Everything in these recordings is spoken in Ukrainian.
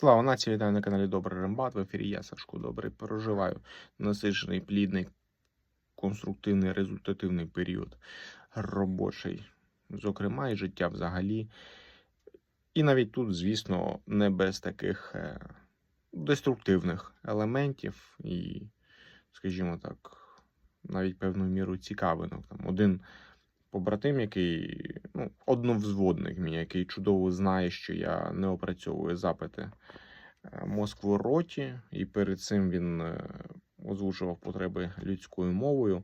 Слава нації, вітаю на каналі Добрий Рембат. В ефірі я Сашко Добрий. Проживаю насичений, плідний, конструктивний, результативний період робочий, зокрема, і життя взагалі. І навіть тут, звісно, не без таких е, деструктивних елементів і, скажімо так, навіть певною мірою цікавинок. Там один побратим, який ну, одновзводник мій, який чудово знає, що я не опрацьовую запити е, Москву роті, і перед цим він е, озвучував потреби людською мовою.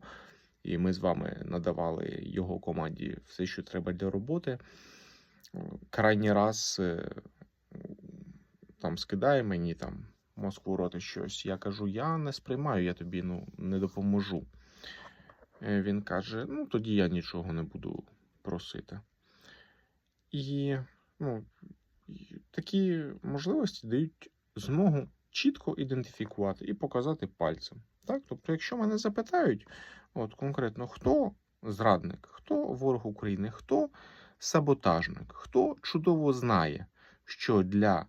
І ми з вами надавали його команді все, що треба для роботи. Крайній раз е, там скидає мені там Москву роти щось. Я кажу: я не сприймаю, я тобі ну, не допоможу. Е, Він каже: ну тоді я нічого не буду просити. І ну, такі можливості дають змогу чітко ідентифікувати і показати пальцем. Так? Тобто, якщо мене запитають, от конкретно хто зрадник, хто ворог України, хто саботажник, хто чудово знає, що для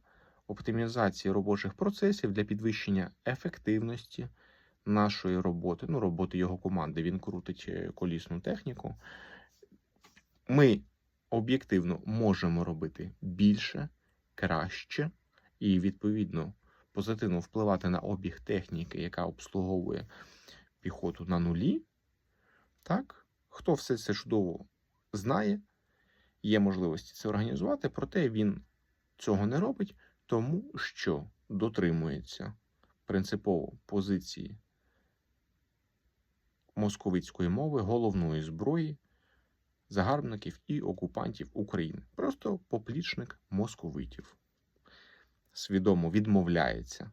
оптимізації робочих процесів, для підвищення ефективності нашої роботи, ну, роботи його команди, він крутить е, колісну техніку. Ми об'єктивно можемо робити більше, краще і, відповідно, позитивно впливати на обіг техніки, яка обслуговує піхоту на нулі. Так, хто все це чудово знає, є можливості це організувати, проте він цього не робить, тому що дотримується принципово позиції московицької мови, головної зброї загарбників і окупантів України. Просто поплічник московитів. Свідомо відмовляється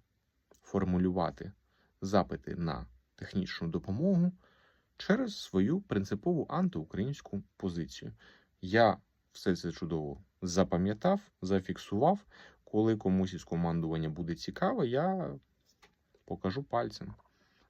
формулювати запити на технічну допомогу через свою принципову антиукраїнську позицію. Я все це чудово запам'ятав, зафіксував. Коли комусь із командування буде цікаво, я покажу пальцем.